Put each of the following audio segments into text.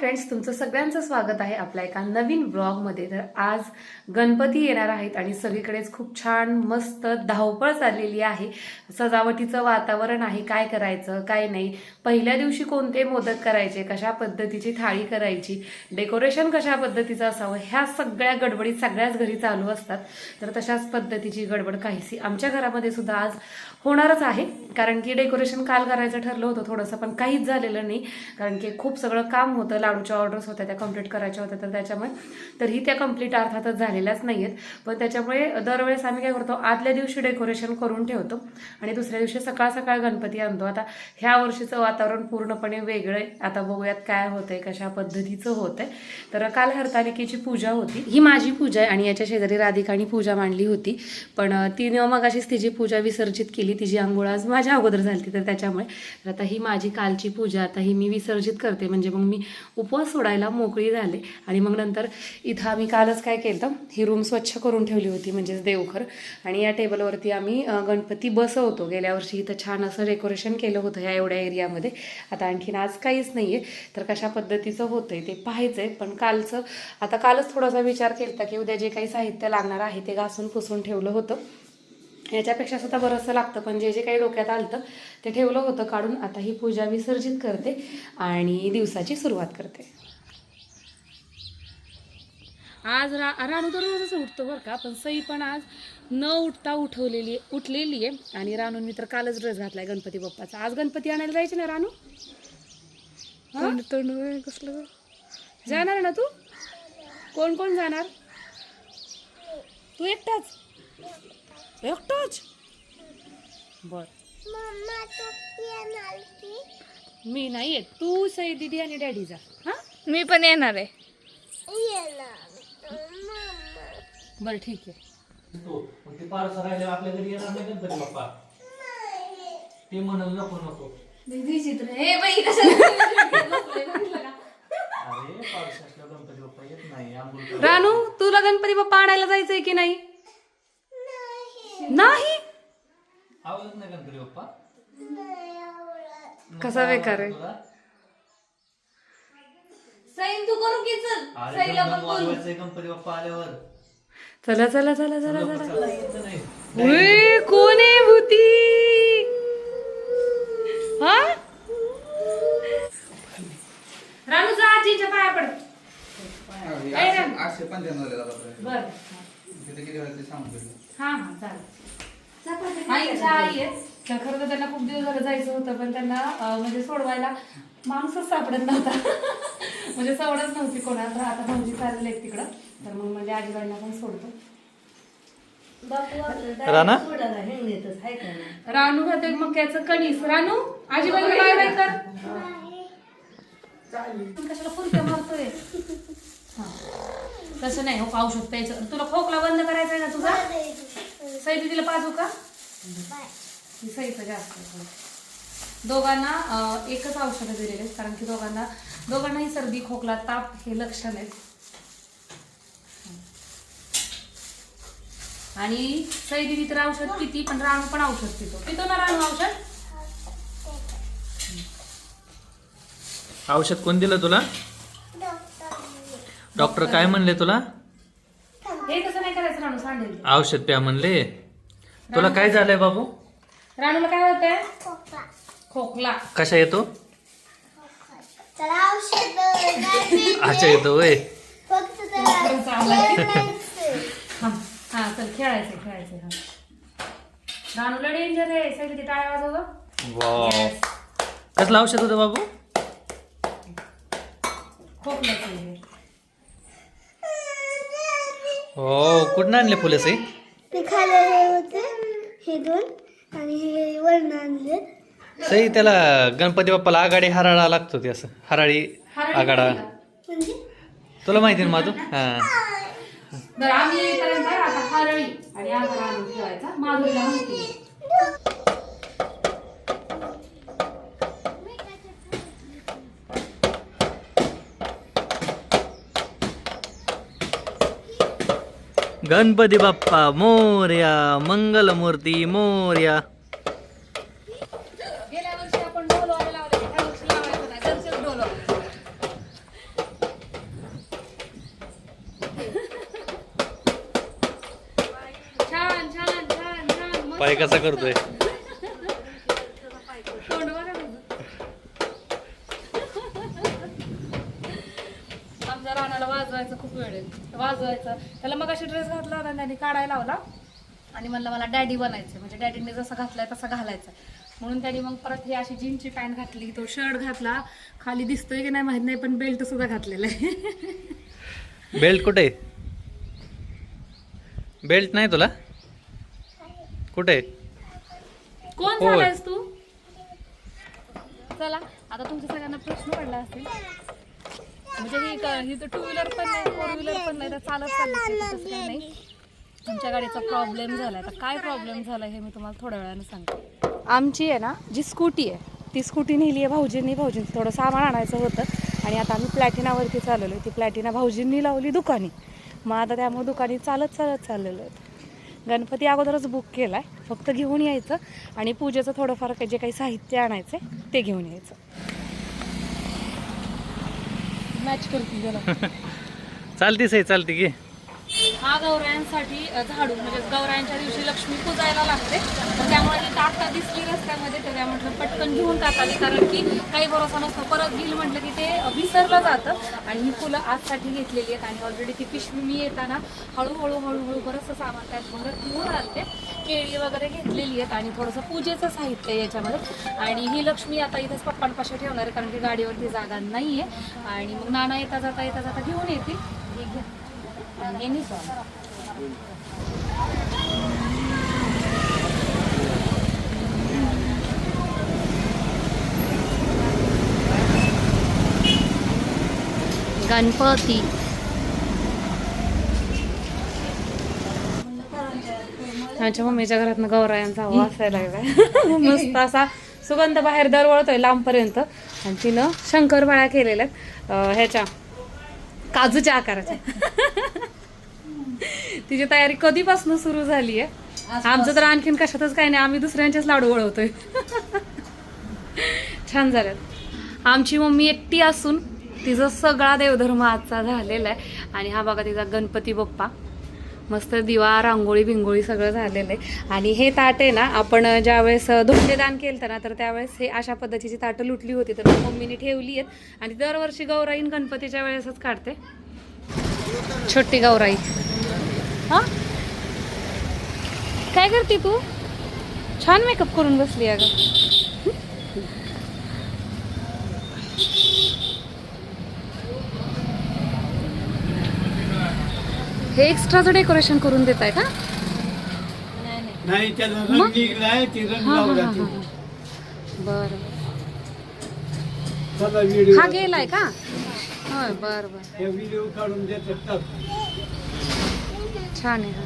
Friends तुमचं सगळ्यांचं स्वागत आहे आपल्या एका नवीन ब्लॉगमध्ये तर आज गणपती येणार आहेत आणि सगळीकडेच खूप छान मस्त धावपळ चाललेली आहे. सजावटीचं वातावरण आहे काय करायचं काय नाही. पहिल्या दिवशी कोणते मोदक करायचे कशा पद्धतीची थाळी करायची डेकोरेशन कशा पद्धतीचं असावं ह्या सगळ्या गडबडीत सगळ्याच घरी चालू असतात. तर तशाच पद्धतीची गडबड काहीशी आमच्या घरामध्ये सुद्धा आज होणारच आहे. कारण की डेकोरेशन काल करायचं ठरलं होतं थोडंसं पण काहीच झालेलं नाही. कारण की खूप सगळं काम होतं लाडूच्या ऑर्डर्स होत्या त्या कंप्लीट करायच्या होत्या तर त्याच्यामुळे तरीही त्या कंप्लीट अर्थातच झालेल्याच नाही आहेत पण त्याच्यामुळे दरवेळेस आम्ही काय करतो आदल्या दिवशी डेकोरेशन करून ठेवतो आणि दुसऱ्या दिवशी सकाळ सकाळ गणपती आणतो. आता ह्या वर्षीचं वातावरण पूर्णपणे वेगळं आहे. आता बघूयात काय होतंय कशा पद्धतीचं होतंय. तर काल हरतालिकेची पूजा होती. ही माझी पूजा आहे आणि याच्या शेजारी राधिकानी पूजा मांडली होती. पण तिने मग अशीच तिची पूजा विसर्जित केली. तिची आंघोळ आज माझ्या अगोदर झाली तर त्याच्यामुळे तर आता ही माझी कालची पूजा आता ही मी विसर्जित करते. म्हणजे मग मी उपवास सोडायला मोकळी झाले. आणि मग नंतर इथं आम्ही कालच काय केलं ही रूम स्वच्छ करून ठेवली होती म्हणजेच देवघर. आणि या टेबलवरती आम्ही गणपती बसवतो. गेल्या वर्षी इथं छान असं डेकोरेशन केलं होतं ह्या एवढ्या एरियामध्ये आता आणखीन आज काहीच नाही आहे तर कशा पद्धतीचं होतं आहे ते पाहायचं आहे पण कालचं आता कालच थोडासा विचार केला की उद्या जे काही साहित्य लागणार आहे ते घासून पुसून ठेवलं होतं. याच्यापेक्षा सुद्धा बरंचसं लागतं. पण जे जे काही डोक्यात आलं ते ठेवलं होतं काढून आता ही पूजा विसर्जित करते आणि दिवसाची सुरुवात करते. आज रा राणू तर रोजच उठतो बरं का पण सई पण आज न उठता उठवलेली उठलेली आहे. आणि राणून मी तर कालच ड्रेस घातलाय गणपती बाप्पाचा. आज गणपती आणायला जायचे ना राणू हा? कसलं? जाणार ना तू? कोण कोण जाणार? तू एकटाच? एकटाच? बर. मी नाही येत. तू सई दिदी आणि डॅडी जा. हा? मी पण येणार आहे. बरं ठीक आहे. तो मग ते पारसा राहिले आपल्या घरी येणार नाही गणपती बाप्पा. ते म्हणून नको नको. अरे पारसा असल्यावर गणपती बाप्पा येत नाही आंघोळ कर. रानू तुला गणपती बाप्पा आणायला जायचंय की नाही? नाही? आवडत नाही गणपती बाप्पा कसा बेकार आहे? तू गणपती बाप्पा आल्यावर. चला चला चला चला चला चला, येत नाही. उई, कोण आहे भूती? हा? रानू जा आजीच्या पाया पड. काय रे? आठशे पंच्याण्णव बर. तिथे किती वेळा ते ठेवलं. हा हा चालेल. आईच्या आई आहेत. तर खरं तर त्यांना खूप दिवस झालं जायचं होतं पण त्यांना म्हणजे सोडवायला माणूसच सापडत नव्हता. म्हणजे सवडच नव्हती कोणाला. तर आता भाऊजी चाललेले आहेत तिकडं. तर मग म्हणजे आजीबाईंना पण सोडतो. राणा? रानू खाते मक्याचं कणीस. रानू आजीबाईला बाय बाय कर. कशाला फुलक्या मारतोय? हा. तसं नाही हो औषध प्यायचं तुला खोकला बंद करायचा आहे ना तुझा? सई तिला पाजू का? ही सईचं जास्त आहे. दोघांना एकच औषधं दिलेले आहेत कारण की दोघांना दोघांनाही सर्दी खोकला ताप हे लक्षण आहेत. आणि सई दिदी तर औषध पिती पण राणू पण औषध पितो. पितो ना राणू औषध? औषध कोण दिलं तुला? डॉक्टर काय म्हणले तुला? हे कसं नाही करायचं राणू सांडेल ते. औषध प्या म्हणले. तुला काय झालंय बाबू? राणूला काय होतंय? खोकला. कशा येतो? अच्छा येतो वय हा हा चल खेळायचं खेळायचं हा. राणूला डेंजर आहे. सगळी ती टाळ्या वाजवतो वाव कसलं औषध होतं बाबू? खोकल्याचं आहे. हो कुठं आणले फुले सई? ते खायला हे होते हे दोन आणि हे वरण आणले. सई त्याला गणपती बाप्पाला आगाडी हराळा लागतो ते असं हराळी का? म्हणजे? तुला माहिती ना माधू? हा. बरं आम्ही येईपर्यंत आता हरळी आणि आगार आणून ठेवायचा. माधुरीला माहिती आहे. गणपती बाप्पा मोर्या मंगलमूर्ती मोर्या. पाय कसा करतोय? त्याला मग अशी ड्रेस घातला होता त्याने काढायला लावला. आणि म्हणलं मला डॅडी बनायचं म्हणजे डॅडीने जसा घातलाय तसा घालायचा म्हणून त्याने मग परत ही अशी जीनची पॅन्ट घातली. तो शर्ट घातला. खाली दिसतोय की नाही माहीत नाही पण बेल्ट सुद्धा घातलेला आहे. बेल्ट कुठे बेल्ट नाही तुला? कुठे कोण. झालायस तू? चला आता तुमच्या सगळ्यांना प्रश्न पडला असेल. म्हणजे ही क- ही तर टू व्हीलर पण नाही फोर व्हीलर पण नाही तर चालत चाललं तसं काही नाही. तुमच्या गाडीचा प्रॉब्लेम झालाय. तर काय प्रॉब्लेम झाला हे मी तुम्हाला थोड्या वेळानं सांगते. आमची आहे ना जी स्कूटी आहे ती स्कूटी नेली आहे भाऊजींनी. भाऊजींनी थोडं सामान आणायचं होतं. आणि आता आम्ही प्लॅटिनावरती चाललेलो आहे. ती प्लॅटिना भाऊजींनी लावली दुकानी. मग आता त्यामुळे दुकानी चालत चालत चाललेलो आहे. गणपती अगोदरच बुक केला आहे फक्त घेऊन यायचं. आणि पूजेचं थोडंफार काही जे काही साहित्य आणायचं आहे ते घेऊन यायचं. मॅच करतील त्याला. चालतीच आहे चालती की हा गौरायांसाठी झाडू म्हणजे गौरायांच्या दिवशी लक्ष्मी पूजायला लागते. त्यामुळे ती टाकता दिसली रस्त्यामध्ये तर त्या म्हटलं पटकन घेऊन टाकावी कारण की काही भरोसा नसतो. परत घेईल म्हटलं की ते विसरलं जातं. आणि ही फुलं आजसाठी घेतलेली आहेत. आणि ऑलरेडी ती पिशवी मी येताना हळूहळू हळूहळू बरंचसं सामान त्यात भरत घेऊन आणते. केळी वगैरे घेतलेली आहेत आणि थोडंसं पूजेचं साहित्य आहे याच्यामध्ये. आणि ही लक्ष्मी आता इथंच पप्पांपाशी ठेवणार आहे कारण की गाडीवरती जागा नाही आहे. आणि मग नाना येता जाता येता जाता घेऊन येतील. हे घ्या. गणपती. आमच्या मम्मीच्या घरातनं गौरायांचा वास यायला लागलाय. मस्त असा सुगंध बाहेर दरवळतोय लांबपर्यंत. आणि तिनं शंकरपाळ्या केलेल्या आहेत, अं, ह्याच्या काजूच्या आकाराच्या. तिची तयारी कधीपासून सुरू झाली आहे आमचं तर आणखीन कशातच काही नाही. आम्ही दुसऱ्यांचेच लाडू वळवतोय. छान झाल्यात आमची मम्मी एकटी असून तिचा सगळा देवधर्म आजचा झालेला आहे. आणि हा बघा तिचा गणपती बाप्पा. मस्त दिवा रांगोळी बिंगोळी सगळं झालेलं आहे. आणि हे ताट आहे ना आपण ज्यावेळेस धोंडेदान केलं ना तर त्यावेळेस हे अशा पद्धतीची ताटं लुटली होती. तर मम्मीने ठेवली आहेत. आणि दरवर्षी गौराईन गणपतीच्या वेळेसच काढते. छोटी गौराई. हा? काय करते तू? छान मेकअप करून बसली अगं. हे एक्स्ट्राचं डेकोरेशन करून देत आहे का नाही त्याला रंग निघलाय ती रंग हा, हा, लावला हा, ती हा. बरं. चला व्हिडिओ हा गेलाय का? होय बर बर. हे व्हिडिओ काढून देतात छान आहे हा.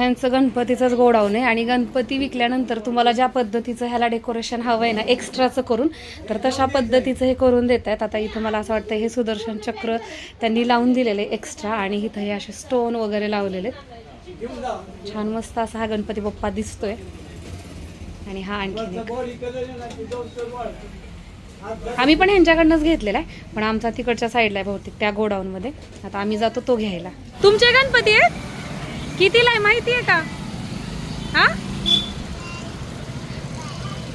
ह्यांचं गणपतीचंच गोडाऊन आहे. आणि गणपती विकल्यानंतर तुम्हाला ज्या पद्धतीचं ह्याला डेकोरेशन हवं आहे ना एक्स्ट्राचं करून तर तशा पद्धतीचं हे करून देत आहेत आता इथं मला असं वाटतं हे सुदर्शन चक्र त्यांनी लावून दिलेले एक्स्ट्रा आणि इथं हे असे स्टोन वगैरे लावलेले आहेत. छान मस्त असा हा गणपती बाप्पा दिसतोय. आणि हा आणखी एक. आम्ही पण ह्यांच्याकडनंच घेतलेला आहे पण आमचा तिकडच्या साईडला आहे बहुतेक त्या गोडाऊनमध्ये. आता आम्ही जातो तो घ्यायला. तुमचे गणपती आहेत? कितीला आहे माहिती आहे का? हा?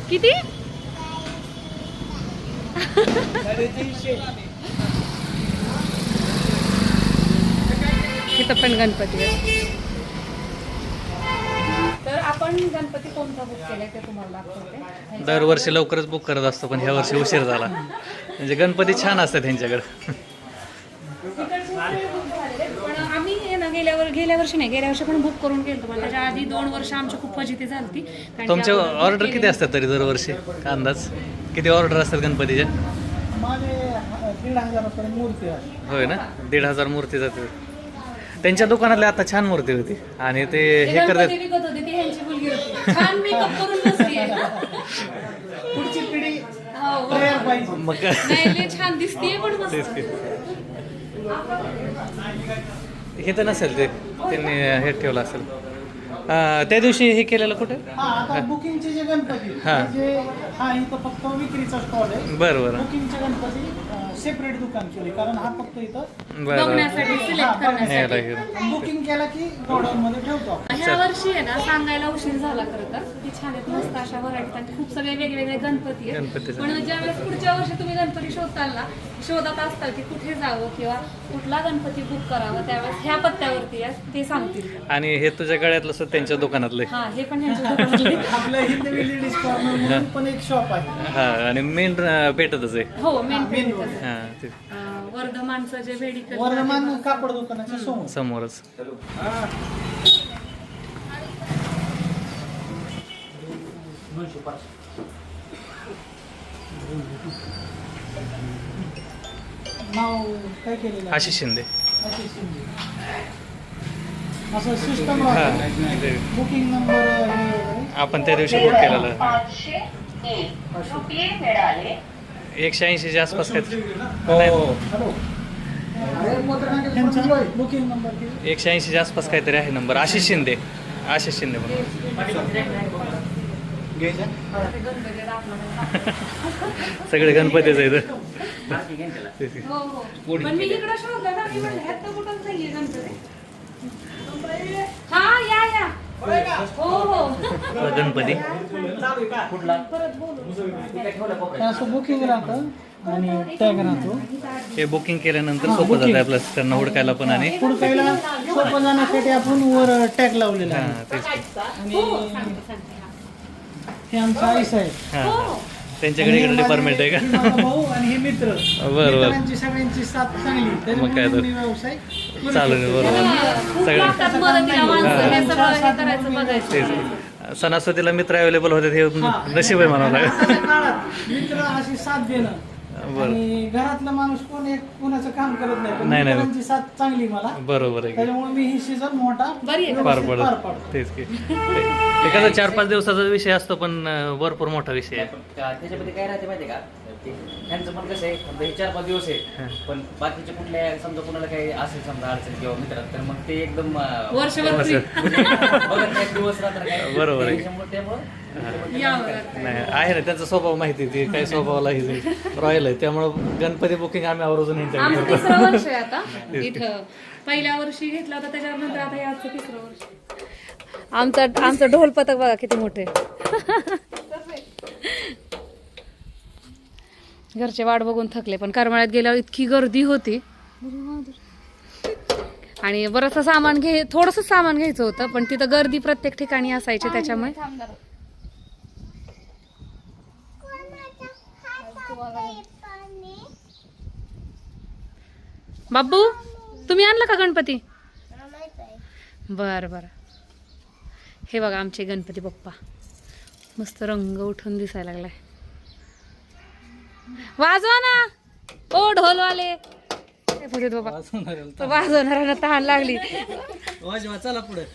किती? तिथं इथं पण गणपती आहे. तर आपण गणपती कोणता बुक केलाय ते तुम्हाला दाखवते. दरवर्षी लवकरच बुक करत असतो पण ह्या वर्षी उशीर झाला. म्हणजे गणपती छान असतात त्यांच्याकडे पण आम्ही हे ना गेल्यावर गेल्या वर्षी नाही गेल्या वर्षी पण बुक करून गेलो पण त्याच्या आधी दोन वर्ष आमची खूप फजिती झाली तुमचे ऑर्डर किती असतात तरी दरवर्षी? का अंदाज? किती ऑर्डर असतात गणपतीच्या होय ना? दीड हजार मूर्ती जाते. त्यांच्या दुकानातली आता छान मूर्ती होती. आणि ते हे करतात. हो. मग छान की. हे तर नसेल ते. त्यांनी हे ठेवलं असेल. त्या दिवशी हे केलेलं कुठे? हा आता बुकिंगचे जे गणपती हा. जे हा इथं फक्त विक्रीचा स्टॉल आहे. बरं बरं. बुकिंगचे गणपती अं, सेपरेट दुकान केले कारण हा फक्त इथं बरं. बघण्यासाठी सिलेक्ट करण्यासाठी. बुकिंग केला की गोडाऊन मध्ये ठेवतो. ह्या वर्षी आहे ना सांगायला उशीर झाला खरं तर. की छान आहेत मस्त अशा व्हरायटी आणि खूप सगळे वेगवेगळे गणपती आहेत. पण ज्यावेळेस पुढच्या वर्षी तुम्ही गणपती शोधताल ना शोधत असताल की कुठे जावं किंवा कुठला गणपती बुक करावं त्यावेळेस ह्या पत्त्यावरती ते सांगतील. आणि हे तुझ्या गळ्यातलं सुद्धा त्यांच्या दुकानातलं हा हे पण हिंदवी लेडीज पण एक शॉप आहे. हा आणि मेन भेटतच आहे. हो मेन main road. हा ते वर्धमानचं जे मेडिकल वर्धमान कापड दुकानाच्या समोर. समोरच. दोनशे पाच नाव काय केलेलं आहे? आशिष शिंदे. आशिष शिंदे. असं सिस्टम हा. राहतं ते बुकिंग नंबर आपण त्या दिवशी बुक केलेलं. ऐंशीच्या आसपास काय त्यांचा? बुकिंग नंबर किती? एकशे ऐंशीच्या आसपास काहीतरी आहे नंबर. आशिष शिंदे. आशिष शिंदे म्हणून सगळे गणपतीच आहेत. हो हो. हा या या. हो हो. गणपती. परत बोलू असं बुकिंग राहतं आणि टॅग राहतो. हे बुकिंग केल्यानंतर सोपं जातं आपलं त्यांना हुडकायला पण आणि पुढकायला सोपं जाण्यासाठी आपण वर टॅग लावलेला आहे. हा तेच आणि हे आमचं आईस आहे हा त्यांच्याकडे इकडे डिपार्टमेंट आहे हे का? माझा भाऊ आणि हे मित्र. बरं. मित्रांची सगळ्यांची साथ चांगली. मग काय तर. त्याच्यामुळे मी व्यवसाय शकतो. बरोबर. सगळं. तेच सणासुदीला मित्र अवेलेबल होते हे नशीब आहे म्हणावं लागेल. मित्र अशी साथ देणं. बरं आणि घरातला माणूस कोण एक कोणाचं काम करत नाही पण नाही, नाही. मित्रांची साथ चांगली मला बरोबर आहे की. त्याच्यामुळे मी ही सीझन मोठा बरी आहे. पार व्यवस्थित पार पडत पाडतो तेच की कसं चार पाच दिवसाचा विषय असतो पण अं, भरपूर मोठा विषय आहे त्याच्यामध्ये काय राहते माहितीये का ते त्यांचं पण कसं आहे समजा हे चार पाच दिवस आहे पण बाकीचे कुठल्या समजा कुणाला काही असेल समजा अडचण किंवा मित्रात तर मग ते एकदम अं, वर्षभर free. बघत नाही दिवस रात्र काय बरोबर आहे. त्याच्यामुळे त्यामुळे. नाही आहे ना त्यांचा स्वभाव माहिती आहे, ते काही स्वभावाला हे रॉयल आहे त्यामुळं गणपती बुकिंग आम्ही आवर्जून आमचं यांच्याकडे तिसरं वर्ष आहे आता इथं. पहिल्या वर्षी घेतला होता त्याच्यानंतर आता हे तिसरं वर्ष आमचं आमचं ढोल पथक बघा किती मोठे घरचे वाट बघून थकले पण करमाळ्यात गेल्यावर इतकी गर्दी होती. आणि बरंचसं सामान घे थोडंसं सामान घ्यायचं होतं पण तिथं गर्दी प्रत्येक ठिकाणी असायची त्याच्यामुळे. बाबू तुम्ही आणला का गणपती? बर बर. हे बघा आमचे गणपती बाप्पा. मस्त रंग उठून दिसायला लागलाय. वाजवा ना. ओ ढोलवाले. बाबा? वाजवणाऱ्यांना तहान लागली. वाजवा चला पुढे.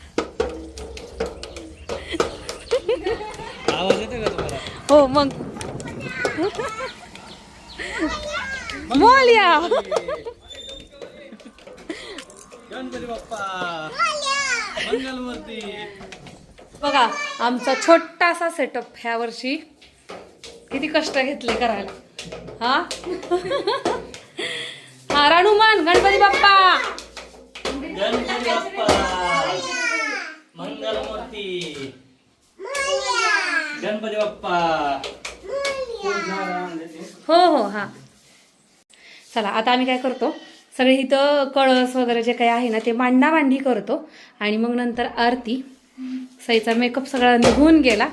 आवाज येतो का तुम्हाला? हो मग. मोल्या. गणपती बाप्पा. मंगलमूर्ती. बघा आमचा छोटासा सेटअप ह्या वर्षी किती कष्ट घेतले करायला. हा? हा राणूमान गणपती बाप्पा. गणपती बाप्पा. मंगलमूर्ती. गणपती बाप्पा. हो हो हा. चला आता आम्ही काय करतो? सगळे इथं कळस वगैरे जे काही आहे ना ते मांडा मांडी करतो. आणि मग नंतर आरती. सईचा मेकअप सगळा निघून गेला.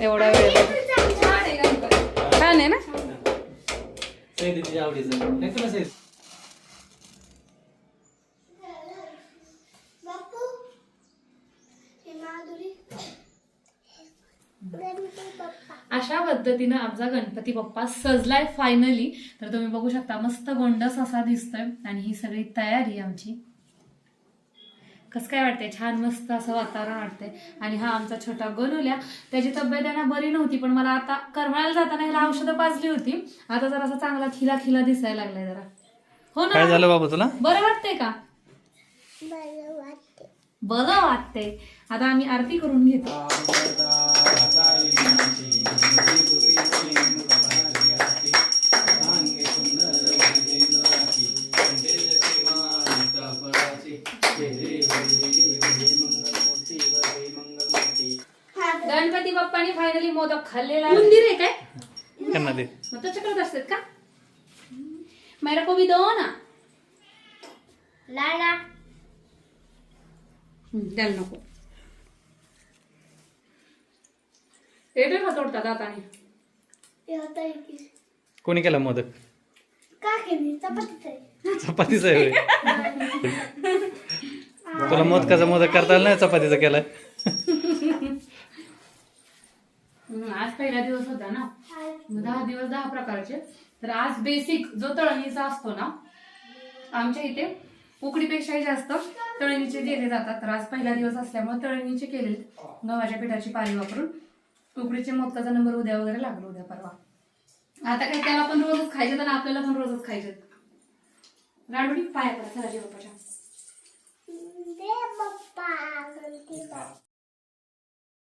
एवढा वेळ. छान आहे ना सैदीच्या आवडीचं नाही तुला सैद बापू हे माधुरी गणपती बाप्पा अशा पद्धतीनं आमचा गणपती बाप्पा सजलाय फायनली तर तुम्ही बघू शकता मस्त गोंडस असा दिसतोय आणि ही सगळी तयारी आमची. कसं काय वाटतंय? छान मस्त असं वातावरण वाटतंय. आणि हा आमचा छोटा गणुल्या. त्याची तब्येत आहे ना बरी नव्हती पण मला आता करमाळ्याला जाताना ह्याला औषधं पाजली होती. आता जरा असा चांगला खिला खिला दिसायला लागलाय जरा. हो काय ना झालं बाबा तुला? बरं वाटतंय का? बरं वाटते बरं वाटतंय. आता आम्ही आरती करून घेतो. गणपती बाप्पाने फायनली मोदक खाल्लेला. मंदिर आहे काय? त्यांना दे. मग त्याच्याकडे असतात का? मेरा को भी दो ना. लाला. द्यायला नको. येतोय का तोडता दाताने हे कोणी केला मोदक का केली चपातीच आहे चपातीचा आहे होय. तुला मोदकाचा मोदक करता आला नाही चपातीचा केलाय. हम्म, आज पहिला दिवस होता ना? मग दहा दिवस दहा प्रकारचे. तर आज बेसिक जो तळणीचा असतो ना आमच्या इथे उकडीपेक्षाही जास्त तळणीचे दिले जातात. तर आज पहिला दिवस असल्यामुळे तळणीचे केले गव्हाच्या पिठाची पाणी वापरून. टोकरीच्या मोदकाचा नंबर उद्या वगैरे लागला उद्या परवा. आता काय त्याला पण रोजच खायचे आणि आपल्याला पण रोजच खायचे राडू पाया पडा सराजी बाप्पाच्या